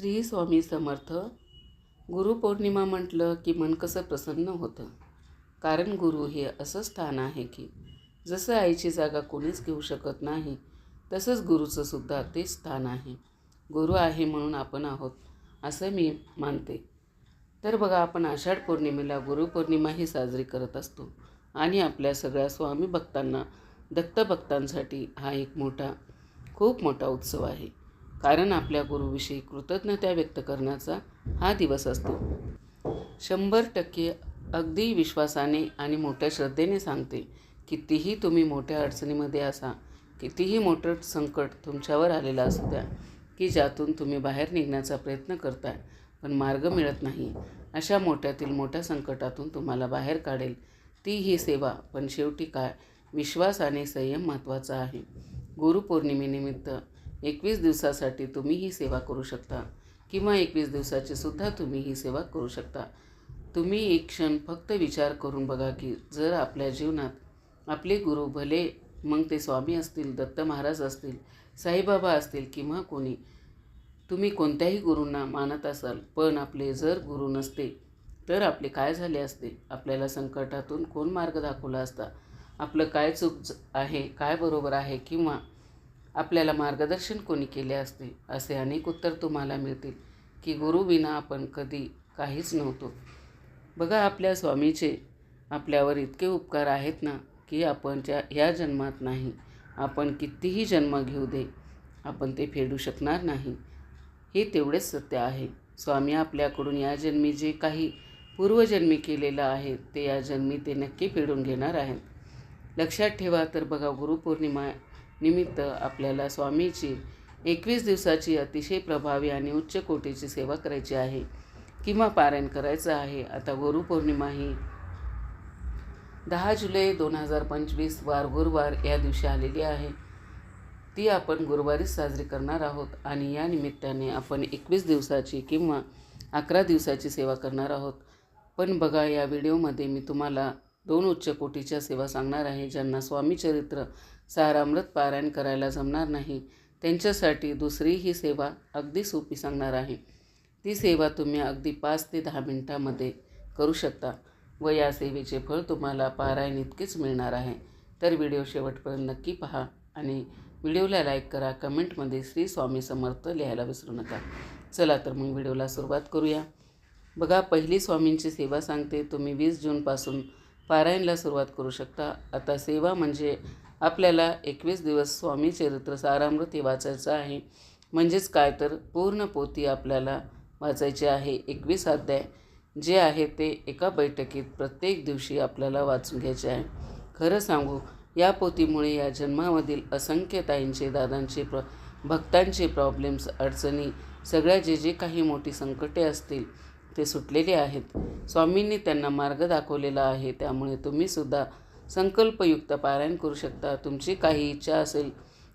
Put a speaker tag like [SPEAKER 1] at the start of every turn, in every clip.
[SPEAKER 1] श्री स्वामी समर्थ गुरुपौर्णिमा म्हटलं की मन कसं प्रसन्न होतं. कारण गुरु हे असं स्थान आहे की जसं आईची जागा कोणीच घेऊ शकत नाही तसंच गुरुचं सुद्धा ते स्थान आहे. गुरु आहे म्हणून आपण आहोत असं मी मानते. तर बघा आपण आषाढ पौर्णिमेला गुरुपौर्णिमाही साजरी करत असतो आणि आपल्या सगळ्या स्वामी भक्तांना दत्तभक्तांसाठी हा एक मोठा खूप मोठा उत्सव आहे. कारण आपल्या गुरुविषयी कृतज्ञता व्यक्त करण्याचा हा दिवस असतो. शंभर टक्के अगदी विश्वासाने आणि मोठ्या श्रद्धेने सांगते कितीही तुम्ही मोठ्या अडचणीमध्ये असा कितीही मोठं संकट तुमच्यावर आलेलं असू द्या की ज्यातून तुम्ही बाहेर निघण्याचा प्रयत्न करताय पण मार्ग मिळत नाही अशा मोठ्यातील मोठ्या संकटातून तुम्हाला बाहेर काढेल. ती ही सेवा पण शेवटी काय? विश्वास आणि संयम महत्त्वाचा आहे. गुरुपौर्णिमेनिमित्त एकवीस दिवसासाठी तुम्ही ही सेवा करू शकता. किंवा एकवीस दिवसाची सुद्धा तुम्ही ही सेवा करू शकता. तुम्ही एक क्षण फक्त विचार करून बघा की जर आपल्या जीवनात आपले गुरु भले मग ते स्वामी असतील दत्त महाराज असतील साईबाबा असतील किंवा कोणी तुम्ही कोणत्याही गुरूंना मानत असाल पण आपले जर गुरु नसते तर आपले काय झाले असते? आपल्याला संकटातून कोण मार्ग दाखवला असता? आपलं काय चूक आहे काय बरोबर आहे? किंवा आपल्याला मार्गदर्शन कोणी केले असते असे अनेक उत्तर तुम्हाला मिळतील की गुरुविना आपण कधी काहीच नव्हतो. बघा आपल्या स्वामीचे आपल्यावर इतके उपकार आहेत ना की आपण ज्या ह्या जन्मात नाही आपण कितीही जन्म घेऊ दे आपण ते फेडू शकणार नाही. हे तेवढेच सत्य आहे. स्वामी आपल्याकडून या जन्मी जे काही पूर्वजन्मी केलेलं आहे ते या जन्मी ते नक्की फेडून घेणार आहेत. लक्षात ठेवा तर बघा गुरुपौर्णिमा निमित्त आपल्याला स्वामीची एकवीस दिवसाची अतिशय प्रभावी आणि उच्च कोटीची सेवा करायची आहे. किंवा पारायण करायचं आहे. आता गुरुपौर्णिमा ही दहा जुलै दोन हजार पंचवीस वार गुरुवार या दिवशी आलेली आहे. ती आपण गुरुवारीच साजरी करणार आहोत आणि या निमित्ताने आपण एकवीस दिवसाची किंवा अकरा दिवसाची सेवा करणार आहोत. पण बघा या व्हिडिओमध्ये मी तुम्हाला दोन उच्च कोटीच्या सेवा सांगणार आहे ज्यांना स्वामी चरित्र सारामृत पारायण करायला जमणार नाही. त्यांच्यासाठी दुसरी ही सेवा अगदी सोपी सांगणार आहे. ती सेवा तुम्ही अगदी पाच ते दहा मिनटामध्ये करू शकता व या सेवेचे फळ तुम्हाला पारायण इतकेच मिळणार आहे. तर व्हिडिओ शेवटपर्यंत नक्की पहा आणि व्हिडिओला लाईक करा कमेंटमध्ये श्री स्वामी समर्थ लिहायला विसरू नका. चला तर मग व्हिडिओला सुरुवात करूया. बघा पहिली स्वामींची सेवा सांगते तुम्ही वीस जूनपासून पारायणला सुरुवात करू शकता. आता सेवा म्हणजे आपल्याला एकवीस दिवस स्वामी चरित्र सारामृत हे वाचायचं आहे. म्हणजेच काय तर पूर्ण पोती आपल्याला वाचायची आहे. एकवीस अध्याय जे आहे ते एका बैठकीत प्रत्येक दिवशी आपल्याला वाचून घ्यायचे आहे. खरं सांगू या पोतीमुळे या जन्मामधील असंख्य ताईंचे दादांचे प्र भक्तांचे प्रॉब्लेम्स अडचणी सगळ्या जे जे काही मोठी संकटे असतील ते सुटलेले आहेत. स्वामींनी त्यांना मार्ग दाखवलेला आहे. त्यामुळे तुम्हीसुद्धा संकल्पयुक्त पारायण करू शकता. तुमची काही इच्छा असेल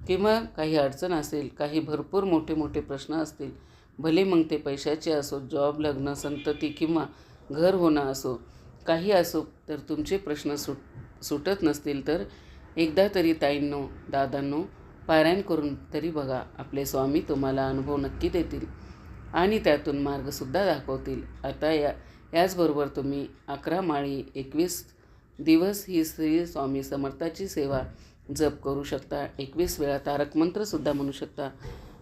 [SPEAKER 1] किंवा काही अडचण असेल काही भरपूर मोठे मोठे प्रश्न असतील भले मग ते पैशाचे असो जॉब लग्न संतती किंवा घर होणं असो काही असो तर तुमचे प्रश्न सुट सुटत नसतील तर एकदा तरी ताईंनो दादांनो पारायण करून तरी बघा आपले स्वामी तुम्हाला अनुभव नक्की देतील आणि त्यातून मार्गसुद्धा दाखवतील. आता या याचबरोबर तुम्ही अकरा माळी एकवीस दिवस ही श्री स्वामी समर्थाची सेवा जप करू शकता. एकवीस वेळा तारक मंत्रसुद्धा म्हणू शकता.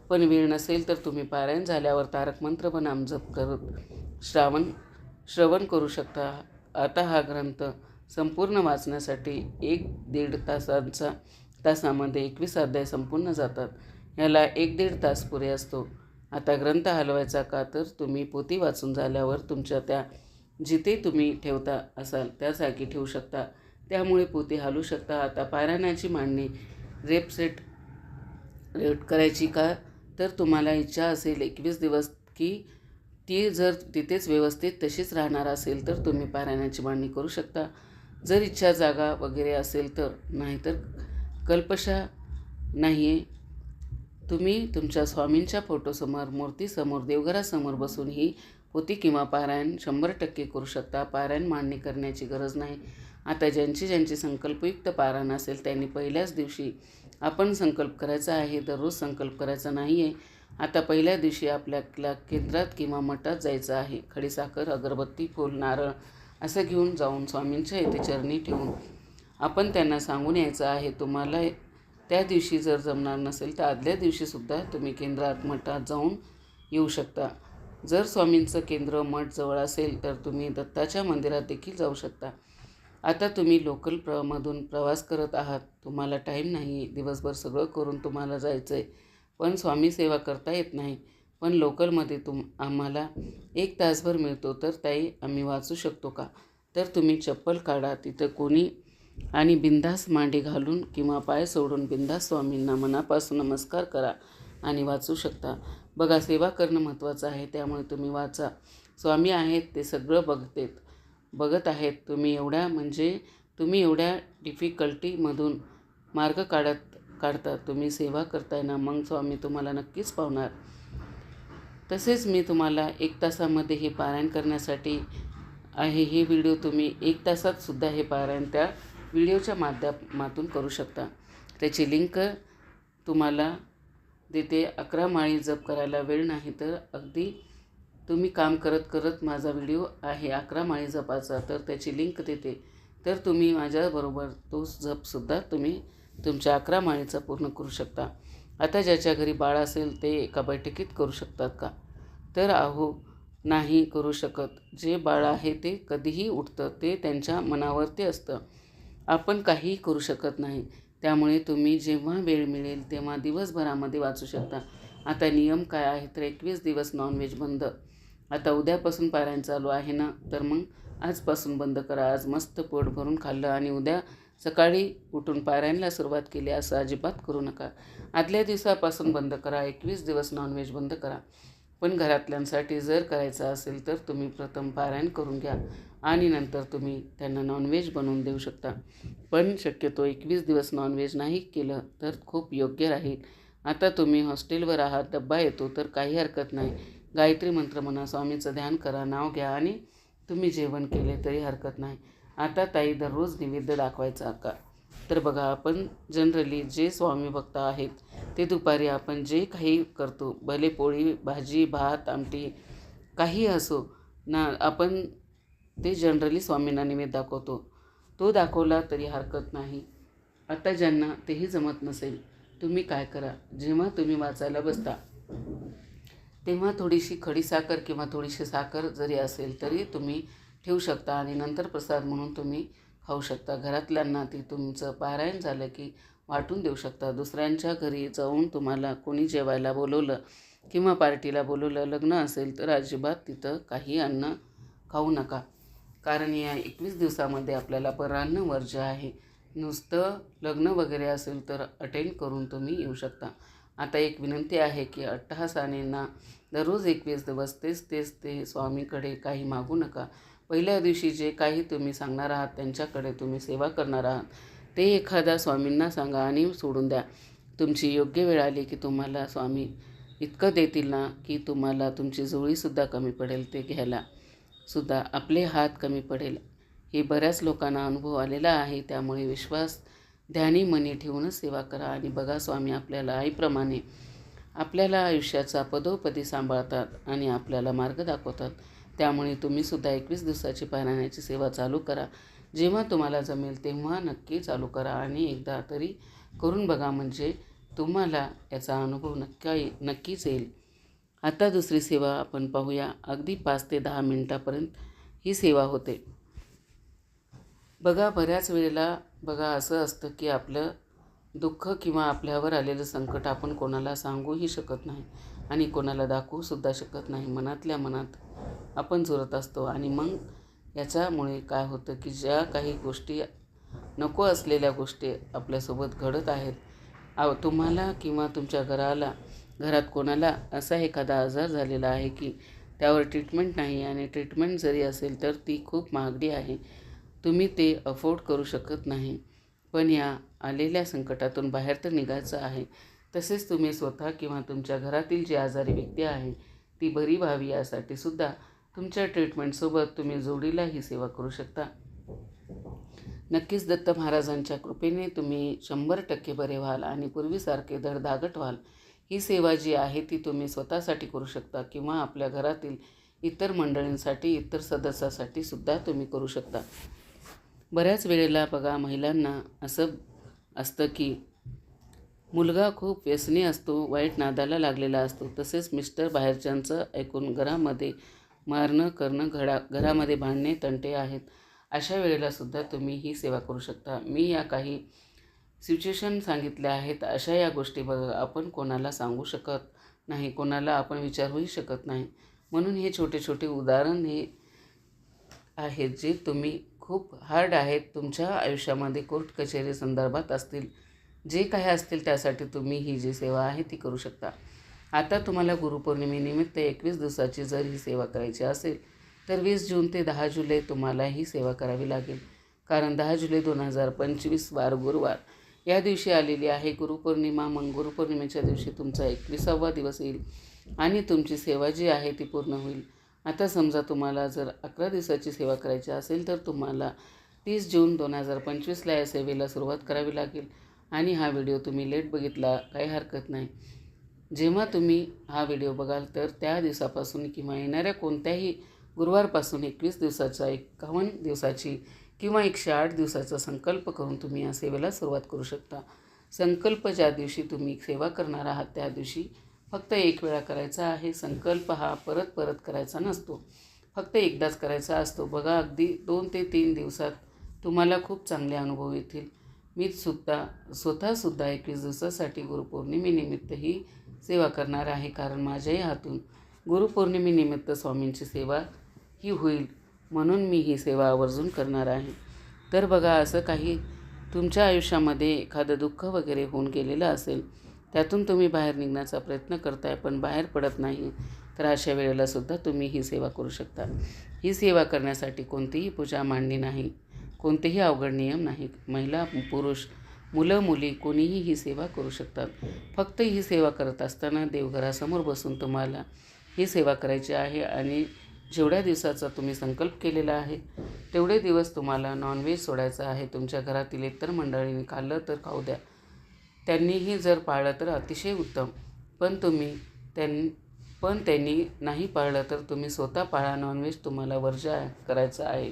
[SPEAKER 1] पण वेळ नसेल तर तुम्ही पारायण झाल्यावर तारक मंत्र पण नाम जप करत श्रावण श्रवण करू शकता. आता हा ग्रंथ संपूर्ण वाचण्यासाठी एक दीड तासांचा तासामध्ये एकवीस अध्याय संपूर्ण जातात. ह्याला एक दीड तास पुरे असतो. आता ग्रंथ हलवायचा का तर तुम्ही पोती वाचून झाल्यावर तुमच्या त्या जिथे तुम्ही ठेवता असाल त्या जागी ठेवू शकता. त्यामुळे पोते हलू शकता. आता पारायणाची मांडणी रेपसेट रेट करायची का? तर तुम्हाला इच्छा असेल एकवीस दिवस की ती जर तिथेच व्यवस्थित तशीच राहणार असेल तर तुम्ही पारायणाची मांडणी करू शकता. जर इच्छा जागा वगैरे असेल तर नाहीतर कल्पशा नाही आहे तुम्ही तुमच्या स्वामींच्या फोटोसमोर मूर्तीसमोर देवघरासमोर बसून ही होती किंवा पारायण शंभर टक्के करू शकता. पारायण मांडणी करण्याची गरज नाही. आता ज्यांची ज्यांची संकल्पयुक्त पारायण असेल त्यांनी पहिल्याच दिवशी आपण संकल्प करायचा आहे दररोज संकल्प करायचा नाही आहे आता पहिल्या दिवशी आपल्याला केंद्रात किंवा मठात जायचं आहे. खडीसाखर अगरबत्ती फूल नारळ असं घेऊन जाऊन स्वामींच्या येथे चरणी ठेवून आपण त्यांना सांगून यायचं आहे तुम्हाला त्या दिवशी जर जमणार नसेल तर आदल्या दिवशीसुद्धा तुम्ही केंद्रात मठात जाऊन येऊ शकता. जर स्वामींचं केंद्र मठ जवळ असेल तर तुम्ही दत्ताच्या मंदिरात देखील जाऊ शकता. आता तुम्ही लोकल प्र मधून प्रवास करत आहात. तुम्हाला टाईम नाही. दिवसभर सगळं करून तुम्हाला जायचं आहे पण स्वामी सेवा करता येत नाही. पण लोकलमध्ये तुम आम्हाला एक तासभर मिळतो तर ताई आम्ही वाचू शकतो का? तर तुम्ही चप्पल काढा. तिथं कोणी आणि बिंदास मांडी घालून किंवा पाय सोडून बिंदास स्वामींना मनापासून नमस्कार करा. आणि वाचू शकता. बघा सेवा करणं महत्त्वाचं आहे त्यामुळे तुम्ही वाचा. स्वामी आहेत ते सगळं बघतेत. बघत आहेत तुम्ही एवढ्या म्हणजे तुम्ही एवढ्या डिफिकल्टीमधून मार्ग काढत काढता. तुम्ही सेवा करताय ना मग स्वामी तुम्हाला नक्कीच पावणार. तसेच मी तुम्हाला एक तासामध्ये हे पारायण करण्यासाठी आहे हे व्हिडिओ तुम्ही एक तासात सुद्धा हे पारायण त्या व्हिडिओच्या माध्यमातून करू शकता. त्याची लिंक तुम्हाला देते. अकरा माळी जप करायला वेळ नाही तर अगदी तुम्ही काम करत करत माझा व्हिडिओ आहे अकरा माळी जपाचा. तर त्याची लिंक देते. तर तुम्ही माझ्याबरोबर तो जपसुद्धा तुम्ही तुमच्या अकरा माळीचा पूर्ण करू शकता. आता ज्याच्या घरी बाळ असेल ते एका बैठकीत करू शकतात का? तर अहो नाही करू शकत. जे बाळ आहे ते कधीही उठतं ते त्यांच्या मनावरती असतं. आपण काहीही करू शकत नाही. त्यामुळे तुम्ही जेव्हा वेळ मिळेल तेव्हा दिवसभरामध्ये वाचू शकता. आता नियम काय आहे तर एकवीस दिवस नॉनव्हेज बंद. आता उद्यापासून पारायण चालू आहे ना? तर मग आजपासून बंद करा. आज मस्त पोट भरून खाल्लं आणि उद्या सकाळी उठून पारायणला सुरुवात केली असं अजिबात करू नका. आदल्या दिवसापासून बंद करा. एकवीस दिवस नॉनव्हेज बंद करा. पण घरातल्यांसाठी जर करायचं असेल तर तुम्ही प्रथम पारायण करून घ्या. आणि नंतर तुम्ही त्यांना नॉनव्हेज बनवून देऊ शकता. पण शक्यतो एकवीस दिवस नॉनव्हेज नाही केलं तर खूप योग्य राहील. आता तुम्ही हॉस्टेलवर आहात डब्बा येतो तर काही हरकत नाही. गायत्री मंत्र म्हणा स्वामीचं ध्यान करा नाव घ्या आणि तुम्ही जेवण केले तरी हरकत नाही. आता ताई दररोज निवेद्य दाखवायचा का? तर बघा आपण जनरली जे स्वामी भक्त आहेत ते दुपारी आपण जे काही करतो भले पोळी भाजी भात आमटी काही असो ना आपण ते जनरली स्वामींना निवेद दाखवतो. तो दाखवला तरी हरकत नाही. आता ज्यांना तेही जमत नसेल तुम्ही काय करा? जेव्हा तुम्ही वाचायला बसता तेव्हा थोडीशी खडीसाखर किंवा थोडीशी साखर जरी असेल तरी तुम्ही ठेवू शकता आणि नंतर प्रसाद म्हणून तुम्ही खाऊ शकता. घरातल्यांना ती तुमचं पारायण झालं की वाटून देऊ शकता. दुसऱ्यांच्या घरी जाऊन तुम्हाला कोणी जेवायला बोलवलं किंवा पार्टीला बोलवलं लग्न असेल तर अजिबात तिथं काही अन्न खाऊ नका. कारण या एकवीस दिवसामध्ये आपल्याला परान्न वर्ज आहे. नुसतं लग्न वगैरे असेल तर अटेंड करून तुम्ही येऊ शकता. आता एक विनंती आहे की अट्टहासाने ना दररोज एकवीस दिवस तेच तेच ते स्वामीकडे काही मागू नका. पहिल्या दिवशी जे काही तुम्ही सांगणार आहात त्यांच्याकडे तुम्ही सेवा करणार आहात. ते एखादा स्वामींना सांगा आणि सोडून द्या. तुमची योग्य वेळ आली की तुम्हाला स्वामी इतकं देतील ना की तुम्हाला तुमची जुळीसुद्धा कमी पडेल ते घ्यायला. सुद्धा आपले हात कमी पडेल. हे बऱ्याच लोकांना अनुभव आलेला आहे त्यामुळे विश्वास ध्यानी मनी ठेवूनच सेवा करा आणि बघा स्वामी आपल्याला आईप्रमाणे आपल्याला आयुष्याचा पदोपदी सांभाळतात आणि आपल्याला मार्ग दाखवतात. त्यामुळे तुम्हीसुद्धा एकवीस दिवसाची पारायणाची सेवा चालू करा. जेव्हा तुम्हाला जमेल तेव्हा नक्की चालू करा आणि एकदा तरी करून बघा म्हणजे तुम्हाला याचा अनुभव नक्की नक्कीच येईल. आता दुसरी सेवा आपण पाहूया. अगदी पाच ते दहा मिनटापर्यंत ही सेवा होते. बघा बऱ्याच वेळेला बघा असं असतं की आपलं दुःख किंवा आपल्यावर आलेलं संकट आपण कोणाला सांगूही शकत नाही आणि कोणाला दाखवूसुद्धा शकत नाही. मनातल्या मनात आपण झुरत असतो. आणि मग याच्यामुळे काय होतं की ज्या काही गोष्टी नको असलेल्या गोष्टी आपल्यासोबत घडत आहेत आव तुम्हाला किंवा तुमच्या घराला घरात कोणाला असा एखादा आजार झालेला आहे की त्यावर ट्रीटमेंट नाही आणि ट्रीटमेंट जरी असेल तर ती खूप महागडी आहे. तुम्ही ते अफोर्ड करू शकत नाही. पण या आलेल्या संकटातून बाहेर तर निघायचं आहे. तसेच तुम्ही स्वतः किंवा तुमच्या घरातील जी आजारी व्यक्ती आहे ती बरी व्हावी यासाठी सुद्धा तुमच्या ट्रीटमेंटसोबत तुम्ही जोडीला ही सेवा करू शकता. नक्कीच दत्त महाराजांच्या कृपेने तुम्ही शंभर टक्के बरे व्हाल आणि पूर्वीसारखे धडधागट व्हाल. ही सेवा जी आहे ती तुम्ही स्वतःसाठी करू शकता किंवा आपल्या घरातील इतर मंडळींसाठी इतर सदस्यासाठी सुद्धा तुम्ही करू शकता. बऱ्याच वेळेला बघा महिलांना असं असतं की मुलगा खूप व्यसनी असतो वाईट नादाला लागलेला असतो. तसेच मिस्टर बाहेरच्यांचं ऐकून घरामध्ये मारणं करणं घडा घरामध्ये भांडणे तंटे आहेत. अशा वेळेलासुद्धा तुम्ही ही सेवा करू शकता. मी या काही सिच्युएशन सांगितल्या आहेत. अशा या गोष्टी बघा आपण कोणाला सांगू शकत नाही. कोणाला आपण विचारूही शकत नाही. म्हणून हे छोटे छोटे उदाहरण हे आहेत जे तुम्ही खूप हार्ड आहेत. तुमच्या आयुष्यामध्ये कोर्ट कचेरी संदर्भात असतील. जे काही असतील त्यासाठी तुम्ही ही जी सेवा आहे ती करू शकता. आता तुम्हाला गुरुपौर्णिमेनिमित्त एकवीस दिवसाची जर ही सेवा करायची असेल तर वीस जून ते दहा जुलै तुम्हाला ही सेवा करावी लागेल. कारण दहा जुलै दोन हजार पंचवीस वार गुरुवार. या दिवशी आलेली आहे गुरुपौर्णिमा. मग गुरुपौर्णिमेच्या दिवशी तुमचा एकविसावा दिवस येईल आणि तुमची सेवा जी आहे ती पूर्ण होईल. आता समजा तुम्हाला जर अकरा दिवसाची सेवा करायची असेल तर तुम्हाला तीस जून दोन हजार पंचवीसला या सेवेला सुरुवात करावी लागेल. आणि हा व्हिडिओ तुम्ही लेट बघितला काही हरकत नाही. जेव्हा तुम्ही हा व्हिडिओ बघाल तर त्या दिवसापासून किंवा येणाऱ्या कोणत्याही गुरुवारपासून एकवीस दिवसाचा एकावन्न दिवसाची किंवा एकशे आठ दिवसाचा संकल्प करून तुम्ही या सेवेला सुरुवात करू शकता. संकल्प ज्या दिवशी तुम्ही सेवा करणार आहात त्या दिवशी फक्त एक वेळा करायचा आहे. संकल्प हा परत परत करायचा नसतो. फक्त एकदाच करायचा असतो. बघा अगदी दोन ते तीन दिवसात तुम्हाला खूप चांगले अनुभव येतील. मी सुद्धा स्वतःसुद्धा एकवीस दिवसासाठी गुरुपौर्णिमेनिमित्त ही सेवा करणार आहे कारण माझ्याही हातून गुरुपौर्णिमेनिमित्त स्वामींची सेवा ही होईल म्हणून मी ही सेवा आवर्जून करणार आहे. तर बघा असं काही तुमच्या आयुष्यामध्ये एखादं दुःख वगैरे होऊन गेलेलं असेल त्यातून तुम्ही बाहेर निघण्याचा प्रयत्न करताय पण बाहेर पडत नाही तर अशा वेळेला सुद्धा तुम्ही ही सेवा करू शकता. ही सेवा करण्यासाठी कोणतीही पूजा मांडणी नाही कोणतेही अवघड नियम नाहीत महिला पुरुष मुलं मुली कोणीही ही सेवा करू शकतात. फक्त ही सेवा करत असताना देवघरासमोर बसून तुम्हाला ही सेवा करायची आहे आणि जेवढ्या दिवसाचा तुम्ही संकल्प केलेला आहे तेवढे दिवस तुम्हाला नॉनव्हेज सोडायचं आहे. तुमच्या घरातील इतर मंडळींनी खाल्लं तर खाऊ द्या. त्यांनीही जर पाळलं तर अतिशय उत्तम. पण तुम्ही त्यां पण त्यांनी नाही पाळलं तर तुम्ही स्वतः पाळा. नॉनव्हेज तुम्हाला वर्ज करायचं आहे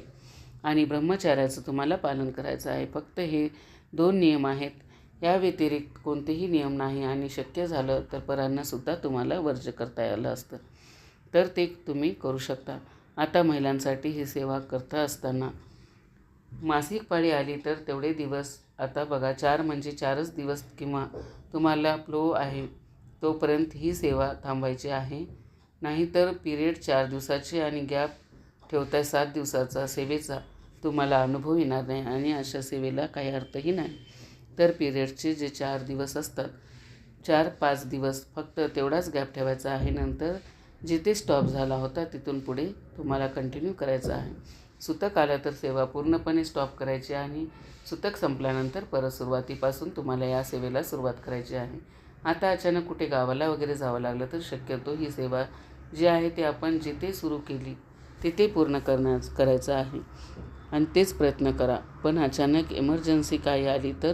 [SPEAKER 1] आणि ब्रह्मचार्याचं तुम्हाला पालन करायचं आहे. फक्त हे दोन नियम आहेत. या व्यतिरिक्त कोणतेही नियम नाही आणि शक्य झालं तर परांनासुद्धा तुम्हाला वर्ज करता आलं असतं. तर ते तुम्ही करू शकता. आता महिलांसाठी ही सेवा करता असताना मासिक पाळी आली तर तेवढे दिवस. आता बघा चार म्हणजे चारच दिवस किंवा तुम्हाला फ्लो आहे तोपर्यंत ही सेवा थांबायची आहे. नाहीतर पिरियड चार दिवसाची आणि गॅप ठेवताय सात दिवसाचा सेवेचा. तुम्हाला अनुभव येणार नाही आणि अशा सेवेला काही अर्थही नाही. तर पिरियडचे जे चार दिवस असतात चार पाच दिवस फक्त तेवढाच गॅप ठेवायचा आहे. नंतर जिथे स्टॉप झाला होता तिथून पुढे तुम्हाला कंटिन्यू करायचं आहे. सुतक आलं तर सेवा पूर्णपणे स्टॉप करायची आणि सुतक संपल्यानंतर परत सुरुवातीपासून तुम्हाला या सेवेला सुरुवात करायची आहे. आता अचानक कुठे गावाला वगैरे जावं लागलं तर शक्यतो ही सेवा जी आहे ती आपण जिथे सुरू केली तिथे पूर्ण करण्या करायचं आहे. आणि तेच प्रयत्न करा. पण अचानक इमर्जन्सी काही आली तर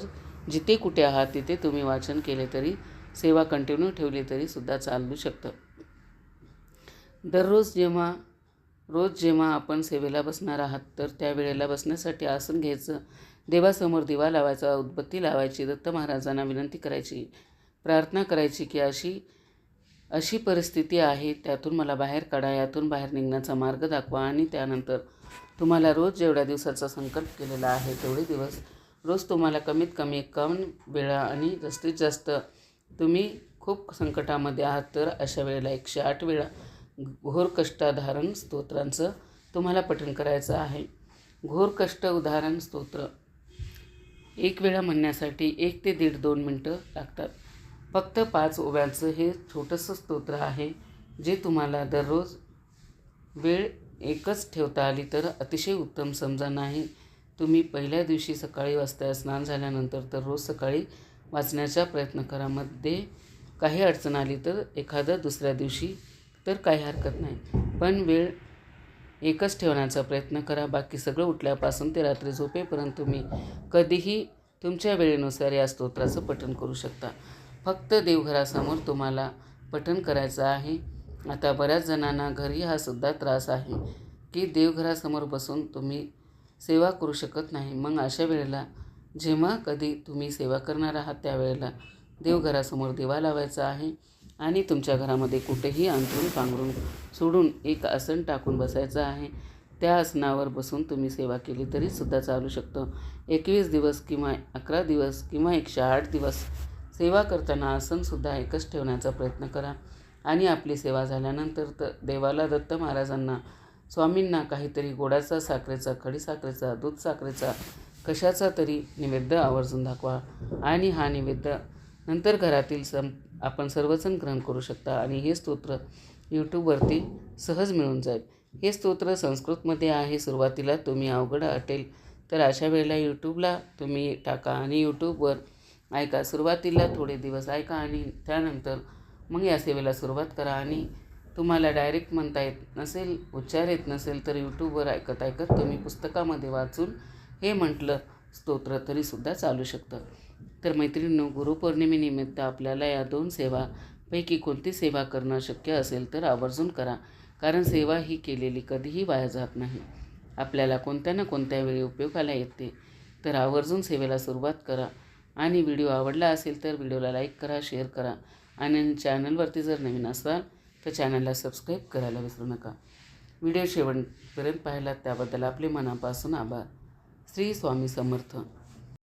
[SPEAKER 1] जिथे कुठे आहात तिथे तुम्ही वाचन केले तरी सेवा कंटिन्यू ठेवली तरी सुद्धा चालू शकतं. दररोज जेव्हा रोज जेव्हा आपण सेवेला बसणार आहात तर त्यावेळेला बसण्यासाठी आसन घ्यायचं. देवासमोर दिवा लावायचा उदबत्ती लावायची दत्त महाराजांना विनंती करायची प्रार्थना करायची की अशी अशी परिस्थिती आहे त्यातून मला बाहेर काढा यातून बाहेर निघण्याचा मार्ग दाखवा आणि त्यानंतर तुम्हाला रोज जेवढ्या दिवसाचा संकल्प केलेला आहे तेवढे दिवस रोज तुम्हाला कमीत कमी एकावन्न वेळा आणि जास्तीत जास्त तुम्ही खूप संकटामध्ये आहात तर अशा वेळेला एकशे आठ वेळा घोर कष्टाधारण स्तोत्रांचं तुम्हाला पठण करायचं आहे. घोर कष्ट उदाहरण स्तोत्र एक वेळा म्हणण्यासाठी एक ते दीड दोन मिनटं लागतात. फक्त पाच ओव्यांचं हे छोटंसं स्तोत्र आहे जे तुम्हाला दररोज वेळ एकच ठेवता आली तर अतिशय उत्तम. समजा नाही तुम्ही पहिल्या दिवशी सकाळी वाचता स्नान झाल्यानंतर तर रोज सकाळी वाचण्याचा प्रयत्न करा. मध्ये काही अडचण आली तर एखादं दुसऱ्या दिवशी तर काही हरकत नाही. पण वेळ एकच ठेवण्याचा प्रयत्न करा. बाकी सगळं उठल्यापासून ते रात्री झोपेपर्यंत तुम्ही कधीही तुमच्या वेळेनुसार या स्तोत्राचं पठण करू शकता. फक्त देवघरासमोर तुम्हाला पठण करायचं आहे. आता बऱ्याच जणांना घरी हा सुद्धा त्रास आहे की देवघरासमोर बसून तुम्ही सेवा करू शकत नाही. मग अशा वेळेला जेव्हा कधी तुम्ही सेवा करणार आहात त्यावेळेला देवघरासमोर दिवा लावायचा आहे आणि तुमच्या घरामध्ये कुठेही अंथरून पांघरून सोडून एक आसन टाकून बसायचं आहे. त्या आसनावर बसून तुम्ही सेवा केली तरीसुद्धा चालू शकतो. एकवीस दिवस किंवा अकरा दिवस किंवा एकशे आठ दिवस सेवा करताना आसनसुद्धा एकच ठेवण्याचा प्रयत्न करा. आणि आपली सेवा झाल्यानंतर तर देवाला दत्त महाराजांना स्वामींना काहीतरी गोडाचा साखरेचा खडीसाखरेचा दूध साखरेचा कशाचा तरी नैवेद्य आवर्जून दाखवा. आणि हा नैवेद्य नंतर घरातील सम आपण सर्वजण ग्रहण करू शकता. आणि हे स्तोत्र यूट्यूबवरती सहज मिळून जाईल. हे स्तोत्र संस्कृतमध्ये आहे. सुरुवातीला तुम्ही अवघड अटेल तर अशा वेळेला यूट्यूबला तुम्ही टाका. आणि यूट्यूबवर ऐका सुरुवातीला थोडे दिवस ऐका आणि त्यानंतर मग या सेवेला सुरुवात करा. आणि तुम्हाला डायरेक्ट म्हणता येत नसेल उच्चार येत नसेल तर यूट्यूबवर ऐकत ऐकत तुम्ही पुस्तकामध्ये वाचून हे म्हटलं स्तोत्र तरीसुद्धा चालू शकतं. तर मैत्रिणींनो गुरुपौर्णिमेनिमित्त आपल्याला या दोन सेवापैकी कोणती सेवा करणं शक्य असेल तर आवर्जून करा. कारण सेवा ही केलेली कधीही वाया जात नाही. आपल्याला कोणत्या ना कोणत्या वेळी उपयोगाला येते. तर आवर्जून सेवेला सुरुवात करा. आणि व्हिडिओ आवडला असेल तर व्हिडिओला लाईक करा शेअर करा आणि चॅनलवरती जर नवीन असाल तर चॅनलला सबस्क्राईब करायला विसरू नका. व्हिडिओ शेवटपर्यंत पाहिलात त्याबद्दल आपले मनापासून आभार. श्री स्वामी समर्थ.